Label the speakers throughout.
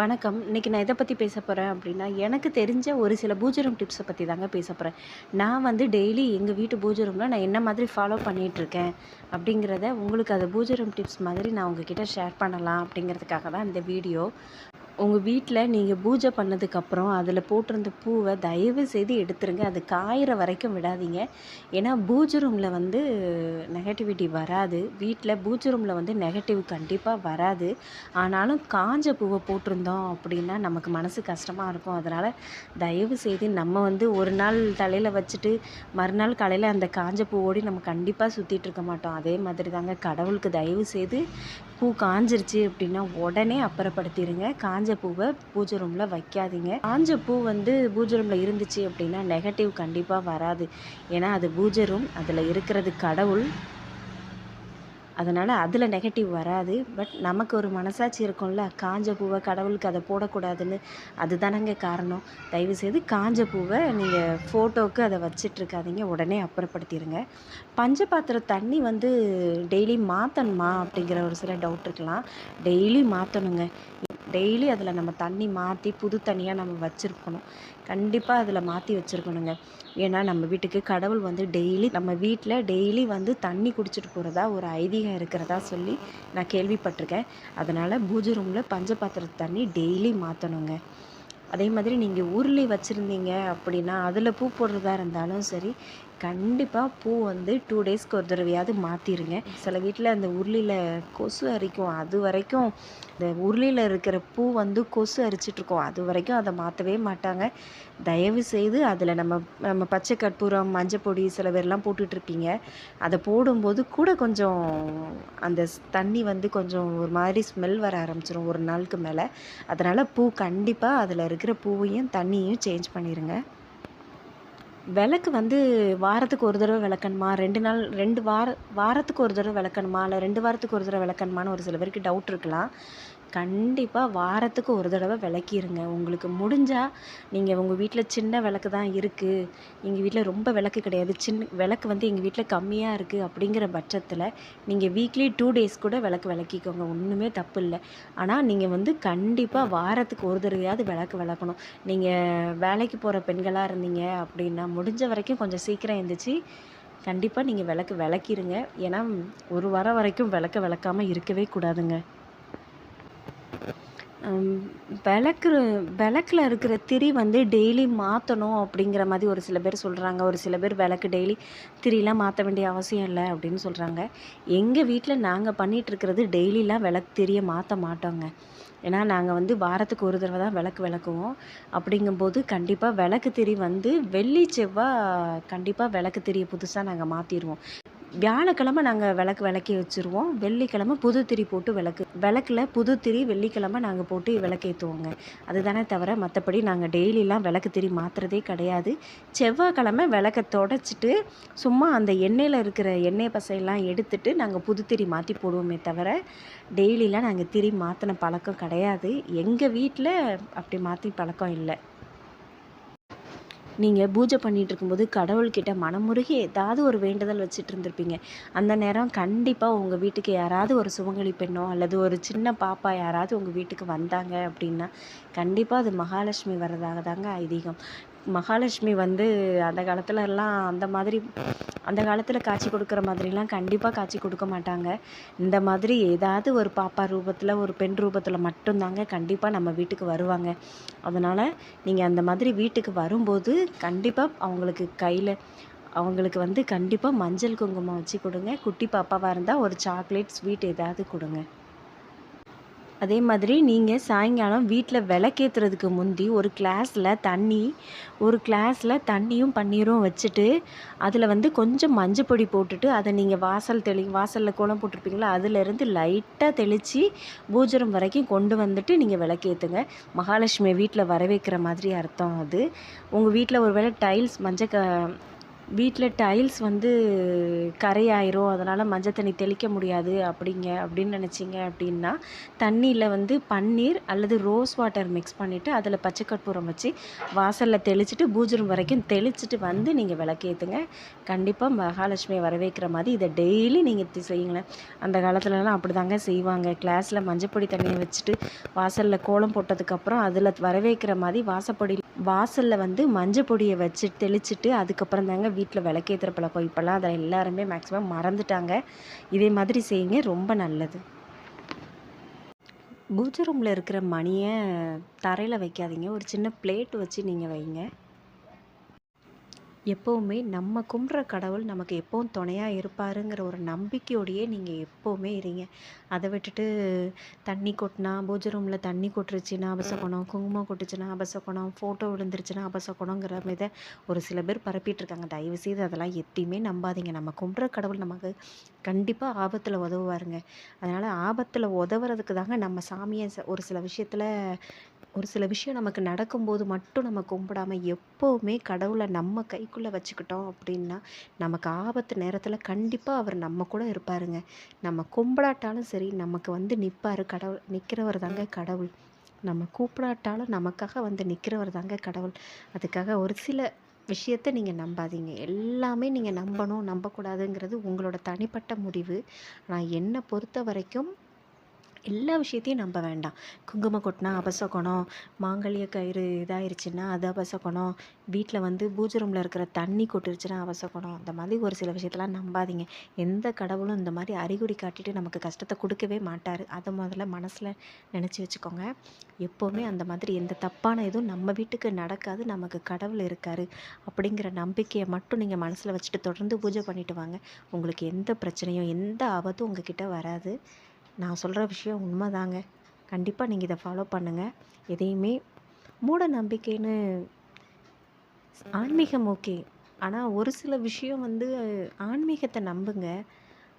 Speaker 1: வணக்கம். இன்னைக்கு நான் எதை பற்றி பேச போகிறேன் அப்படின்னா எனக்கு தெரிஞ்ச ஒரு சில பூஜை ரூம் டிப்ஸை பற்றி தாங்க பேச போகிறேன் நான் வந்து டெய்லி எங்கள் வீட்டு பூஜை ரூமில் நான் என்ன மாதிரி ஃபாலோ பண்ணிகிட்ருக்கேன் அப்படிங்கிறத உங்களுக்கு அந்த பூஜை ரூம் டிப்ஸ் மாதிரி நான் உங்ககிட்ட ஷேர் பண்ணலாம் அப்படிங்கிறதுக்காக தான் இந்த வீடியோ. உங்கள் வீட்டில் நீங்கள் பூஜை பண்ணதுக்கப்புறம், அதில் போட்டிருந்த பூவை தயவு செய்து எடுத்துருங்க. அது காயிற வரைக்கும் விடாதீங்க. ஏன்னா, பூஜை ரூமில் வந்து நெகட்டிவிட்டி வராது. வீட்டில் பூஜை ரூமில் வந்து நெகட்டிவ் கண்டிப்பாக வராது. ஆனாலும் காஞ்ச பூவை போட்டிருந்தோம் அப்படின்னா நமக்கு மனசு கஷ்டமாக இருக்கும். அதனால் தயவு செய்து நம்ம வந்து ஒரு நாள் தலையில் வச்சுட்டு, மறுநாள் காலையில் அந்த காஞ்ச பூவோடி நம்ம கண்டிப்பாக சுற்றிட்டு இருக்க மாட்டோம். அதே மாதிரி தாங்க கடவுளுக்கு தயவு செய்து பூ காஞ்சிருச்சு அப்படின்னா உடனே அப்புறப்படுத்திடுங்க காஞ்ச பூவ பூஜை ரூமில் வைக்காதீங்க. காஞ்ச பூ வந்து பூஜை ரூமில் இருந்துச்சு அப்படின்னா நெகட்டிவ் கண்டிப்பாக வராது. ஏன்னா, அது பூஜை ரூம். அதில் இருக்கிறது கடவுள். அதனால் அதில் நெகட்டிவ் வராது. பட் நமக்கு ஒரு மனசாட்சி இருக்கும்ல, காஞ்ச பூவை கடவுளுக்கு அதை போடக்கூடாதுன்னு. அதுதானங்க காரணம். தயவுசெய்து காஞ்ச பூவை நீங்கள் ஃபோட்டோக்கு அதை வச்சுட்ருக்காதீங்க. உடனே அப்புறப்படுத்திடுங்க பஞ்ச பாத்திரம் தண்ணி வந்து டெய்லி மாற்றணுமா அப்படிங்கிற ஒரு சில டவுட் இருக்கலாம். டெய்லி மாற்றணுங்க டெய்லி அதில் நம்ம தண்ணி மாற்றி புது தண்ணியாக நம்ம வச்சுருக்கணும். கண்டிப்பாக அதில் மாற்றி வச்சிருக்கணுங்க. ஏன்னா, நம்ம வீட்டுக்கு கடவுள் வந்து டெய்லி நம்ம வீட்டில் டெய்லி வந்து தண்ணி குடிச்சிட்டு போகிறதா ஒரு ஐதீகம் இருக்கிறதா சொல்லி நான் கேள்விப்பட்டிருக்கேன். அதனால் பூஜை ரூமில் பஞ்ச பாத்திர தண்ணி டெய்லி மாற்றணுங்க அதே மாதிரி நீங்கள் உருளி வச்சுருந்தீங்க அப்படின்னா அதில் பூ போடுறதா இருந்தாலும் சரி, கண்டிப்பாக பூ வந்து டூ டேஸ்க்கு ஒரு தடவையாவது மாற்றிடுங்க சில வீட்டில் அந்த உருளியில் கொசு அரிக்கும். அது வரைக்கும் இந்த உருளியில் இருக்கிற பூ வந்து கொசு அரிச்சிட்டுருக்கோம் அது வரைக்கும் அதை மாற்றவே மாட்டாங்க. தயவு செய்து அதில் நம்ம நம்ம பச்சை கற்பூரம், மஞ்சள் பொடி சில பேர்லாம் போட்டுட்ருப்பீங்க. அதை போடும்போது கூட கொஞ்சம் அந்த தண்ணி வந்து கொஞ்சம் ஒரு மாதிரி ஸ்மெல் வர ஆரம்பிச்சிடும் ஒரு நாளுக்கு மேலே அதனால் பூ கண்டிப்பாக அதில் இருக்கிற பூவையும், தண்ணியும் சேஞ்ச் பண்ணிடுங்க விளக்கு வந்து வாரத்துக்கு ஒரு தடவை விளக்கணுமா? ரெண்டு நாள் ரெண்டு வார வாரத்துக்கு ஒரு தடவ விளக்கணுமா? இல்லை ரெண்டு வாரத்துக்கு ஒரு தடவை விளக்கணுமான்னு ஒரு சில பேருக்கு டவுட் இருக்கலாம். கண்டிப்பாக வாரத்துக்கு ஒரு தடவை விளக்கிருங்க. உங்களுக்கு முடிஞ்சால் நீங்கள் உங்கள் வீட்டில் சின்ன விளக்கு தான் இருக்குது எங்கள் வீட்டில் ரொம்ப விளக்கு கிடையாது. சின்ன விளக்கு வந்து எங்கள் வீட்டில் கம்மியாக இருக்குது அப்படிங்கிற பட்சத்தில் நீங்கள் வீக்லி டூ டேஸ் கூட விளக்கு விளக்கிக்கோங்க. ஒன்றுமே தப்பு இல்லை ஆனால் நீங்கள் வந்து கண்டிப்பாக வாரத்துக்கு ஒரு தடவையாவது விளக்கு விளக்கணும். நீங்கள் வேலைக்கு போகிற பெண்களாக இருந்தீங்க அப்படின்னா முடிஞ்ச வரைக்கும் கொஞ்சம் சீக்கிரம் எழுந்துச்சு கண்டிப்பாக நீங்கள் விளக்கு விளக்கிருங்க. ஏன்னா, ஒரு வாரம் வரைக்கும் விளக்க விளக்காமல் இருக்கவே கூடாதுங்க. விளக்கு விளக்குல இருக்கிற திரி வந்து டெய்லி மாற்றணும் அப்படிங்கிற மாதிரி ஒரு சில பேர் சொல்கிறாங்க ஒரு சில பேர் விளக்கு டெய்லி திரிலாம் மாற்ற வேண்டிய அவசியம் இல்லை அப்படின்னு சொல்கிறாங்க எங்கள் வீட்டில் நாங்கள் பண்ணிகிட்ருக்கிறது டெய்லிலாம் விளக்கு திரிய மாற்ற மாட்டோங்க. ஏன்னா, நாங்கள் வந்து வாரத்துக்கு ஒரு தடவை தான் விளக்கு விளக்குவோம். அப்படிங்கும்போது கண்டிப்பாக விளக்கு திரி வந்து வெள்ளி, செவ்வாய் கண்டிப்பாக விளக்கு திரியை புதுசாக நாங்கள் மாற்றிடுவோம் வியாழக்கிழமை நாங்கள் விளக்கு விளக்கி வச்சுருவோம். வெள்ளிக்கிழம புது திரி போட்டு விளக்கு விளக்கில் புது திரி வெள்ளிக்கிழம நாங்கள் போட்டு விளக்கேத்துவோங்க. அதுதானே தவிர மற்றபடி நாங்கள் டெய்லிலாம் விளக்கு திரி மாற்றுறதே கிடையாது. செவ்வாய்க்கிழமை விளக்க தொடச்சிட்டு, சும்மா அந்த எண்ணெயில் இருக்கிற எண்ணெய் பசையெல்லாம் எடுத்துட்டு, நாங்கள் புது திரி மாற்றி போடுவோமே தவிர, டெய்லிலாம் நாங்கள் திரி மாற்றின பழக்கம் கிடையாது. எங்கள் வீட்டில் அப்படி மாற்றி பழக்கம் இல்லை நீங்கள் பூஜை பண்ணிட்டுருக்கும்போது கடவுள்கிட்ட மனமுருகி ஏதாவது ஒரு வேண்டுதல் வச்சுட்டு இருந்திருப்பீங்க. அந்த நேரம் கண்டிப்பாக உங்கள் வீட்டுக்கு யாராவது ஒரு சுமங்கலி பெண்ணோ, அல்லது ஒரு சின்ன பாப்பா யாராவது உங்கள் வீட்டுக்கு வந்தாங்க அப்படின்னா கண்டிப்பாக அது மகாலட்சுமி வர்றதாக தாங்க ஐதீகம். மகாலட்சுமி வந்து அந்த காலத்துலலாம் அந்த மாதிரி அந்த காலத்தில் காட்சி கொடுக்குற மாதிரிலாம் கண்டிப்பாக காட்சி கொடுக்க மாட்டாங்க. இந்த மாதிரி ஏதாவது ஒரு பாப்பா ரூபத்தில் ஒரு பெண் ரூபத்தில் மட்டும்தாங்க கண்டிப்பாக நம்ம வீட்டுக்கு வருவாங்க. அதனால் நீங்கள் அந்த மாதிரி வீட்டுக்கு வரும்போது, கண்டிப்பாக அவங்களுக்கு கையில் அவங்களுக்கு வந்து கண்டிப்பாக மஞ்சள், குங்குமம் வச்சு கொடுங்க குட்டி பாப்பாவாக இருந்தால் ஒரு சாக்லேட், ஸ்வீட் ஏதாவது கொடுங்க அதே மாதிரி நீங்கள் சாயங்காலம் வீட்டில் விளக்கேத்துறதுக்கு முந்தி ஒரு கிளாஸில் தண்ணி ஒரு கிளாஸில் தண்ணியும், பன்னீரும் வச்சுட்டு, அதில் வந்து கொஞ்சம் மஞ்சள் பொடி போட்டுட்டு, அதை நீங்கள் வாசல் தெளி வாசலில் கோலம் போட்டிருப்பீங்களா அதிலேருந்து லைட்டாக தெளித்து பூஜரம் வரைக்கும் கொண்டு வந்துட்டு நீங்கள் விளக்கேத்துங்க. மகாலட்சுமிய வீட்டில் வரவேற்கிற மாதிரி அர்த்தம் அது. உங்கள் வீட்டில் ஒரு வேளை டைல்ஸ் மஞ்சள் க வீட்டில் டைல்ஸ் வந்து கரையாயிரும். அதனால் மஞ்சள் தண்ணி தெளிக்க முடியாது. அப்படிங்க அப்படின்னு நினச்சிங்க அப்படின்னா தண்ணியில் வந்து பன்னீர் அல்லது ரோஸ் வாட்டர் மிக்ஸ் பண்ணிவிட்டு அதில் பச்சை கற்பூரம் வச்சு வாசலில் தெளிச்சிட்டு பூஜரம் வரைக்கும் தெளிச்சுட்டு வந்து நீங்கள் விளக்கேற்றுங்க கண்டிப்பாக மகாலட்சுமியை வரவேற்கிற மாதிரி இதை டெய்லி நீங்கள் செய்யுங்களேன். அந்த காலத்துலலாம் அப்படி தாங்க செய்வாங்க கிளாஸில் மஞ்சப்பொடி தண்ணியை வச்சுட்டு வாசலில் கோலம் போட்டதுக்கப்புறம் அதில் வரவேற்கிற மாதிரி வாசப்பொடி வாசலில் வந்து மஞ்சள் பொடியை வச்சு தெளிச்சுட்டு அதுக்கப்புறம் தாங்க வீட்டில் விளக்கேற்றுற பழக்கம். இப்போல்லாம் அதை எல்லாருமே மேக்ஸிமம் மறந்துட்டாங்க. இதே மாதிரி செய்யுங்க ரொம்ப நல்லது. பூஜை ரூமில் இருக்கிற மணியை தரையில் வைக்காதீங்க. ஒரு சின்ன பிளேட் வச்சு நீங்கள் வைங்க. எப்போவுமே நம்ம கும்பிட்ற கடவுள் நமக்கு எப்போவும் துணையாக இருப்பாருங்கிற ஒரு நம்பிக்கையோடையே நீங்கள் எப்போவுமே இருங்க. அதை விட்டுட்டு தண்ணி கொட்டினா பூஜை ரூமில் தண்ணி கொட்டுருச்சுன்னா அபசகுணம் குங்குமம் கொட்டுச்சுன்னா அபசகுணம் ஃபோட்டோ விழுந்துருச்சுன்னா அபசகுணங்கிற மீத ஒரு சில பேர் பரப்பிட்டு இருக்காங்க தயவு செய்து அதெல்லாம் எத்தையுமே நம்பாதீங்க. நம்ம கும்பிட்ற கடவுள் நமக்கு கண்டிப்பாக ஆபத்தில் உதவுவாருங்க. அதனால் ஆபத்தில் உதவுறதுக்கு தாங்க நம்ம சாமியை ச- ஒரு சில விஷயத்தில் ஒரு சில விஷயம் நமக்கு நடக்கும்போது மட்டும் நம்ம கும்பிடாம எப்போவுமே கடவுளை நம்ம கைக்குள்ளே வச்சுக்கிட்டோம் அப்படின்னா நமக்கு ஆபத்து நேரத்தில் கண்டிப்பாக அவர் நம்ம கூட இருப்பாருங்க. நம்ம கும்பிடாட்டாலும் சரி நமக்கு வந்து நிற்பார் கடவுள் நிற்கிறவர் தாங்க கடவுள். நம்ம கூப்பிடாட்டாலும் நமக்காக வந்து நிற்கிறவர் தாங்க கடவுள். அதுக்காக ஒரு சில விஷயத்தை நீங்கள் நம்பாதீங்க. எல்லாமே நீங்கள் நம்பணும் நம்பக்கூடாதுங்கிறது உங்களோட தனிப்பட்ட முடிவு. ஆனால் என்னை பொறுத்த வரைக்கும் எல்லா விஷயத்தையும் நம்ப வேண்டாம். குங்குமம் கொட்டினா அபசகுணம் மாங்கல்ய கயிறு இதாயிருச்சுன்னா அது அபசகுணம் வீட்டில் வந்து பூஜை ரூமில் இருக்கிற தண்ணி கொட்டுருச்சுன்னா அபசகுணம். அந்த மாதிரி ஒரு சில விஷயத்தெல்லாம் நம்பாதீங்க. எந்த கடவுளும் இந்த மாதிரி அறிகுறி காட்டிட்டு நமக்கு கஷ்டத்தை கொடுக்கவே மாட்டார். அதை முதல்ல மனசில் நினச்சி வச்சுக்கோங்க. எப்போவுமே அந்த மாதிரி எந்த தப்பான எதுவும் நம்ம வீட்டுக்கு நடக்காது. நமக்கு கடவுள் இருக்கார் அப்படிங்கிற நம்பிக்கையை மட்டும் நீங்கள் மனசில் வச்சுட்டு தொடர்ந்து பூஜை பண்ணிட்டு வாங்க. உங்களுக்கு எந்த பிரச்சனையும் எந்த ஆபத்தும் உங்ககிட்ட வராது. நான் சொல்கிற விஷயம் உண்மை தாங்க கண்டிப்பாக நீங்கள் இதை ஃபாலோ பண்ணுங்கள் எதையுமே மூட நம்பிக்கைன்னு ஆன்மீகம் ஓகே. ஆனால் ஒரு சில விஷயம் வந்து ஆன்மீகத்தை நம்புங்க.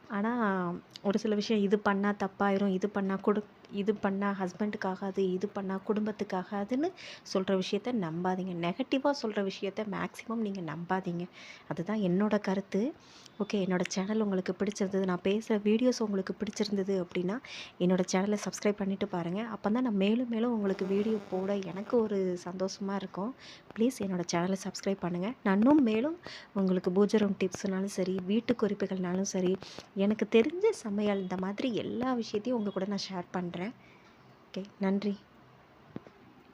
Speaker 1: ஆனால் ஒரு சில விஷயம் இது பண்ணால் தப்பாயிரும் இது பண்ணால் கொடு இது பண்ணால் ஹஸ்பண்டுக்காக அது இது பண்ணால் குடும்பத்துக்காக அதுன்னு சொல்கிற விஷயத்த நம்பாதீங்க. நெகட்டிவாக சொல்கிற விஷயத்த மேக்ஸிமம் நீங்கள் நம்பாதீங்க. அதுதான் என்னோட கருத்து. ஓகே என்னோடய சேனல் உங்களுக்கு பிடிச்சிருந்தது நான் பேசுகிற வீடியோஸ் உங்களுக்கு பிடிச்சிருந்தது அப்படின்னா என்னோட சேனலை சப்ஸ்கிரைப் பண்ணிவிட்டு பாருங்கள் அப்போ தான் நான் மேலும் மேலும் உங்களுக்கு வீடியோ போட எனக்கு ஒரு சந்தோஷமாக இருக்கும். ப்ளீஸ் என்னோடய சேனலை சப்ஸ்கிரைப் பண்ணுங்கள் நானும் மேலும் உங்களுக்கு பூஜை ரூம் டிப்ஸ்னாலும் சரி வீட்டு குறிப்புகள்னாலும் சரி எனக்கு தெரிஞ்ச சமையல் இந்த மாதிரி எல்லா விஷயத்தையும் உங்கள் கூட நான் ஷேர் பண்ணுறேன் பண்ணுறேன் ஓகே நன்றி.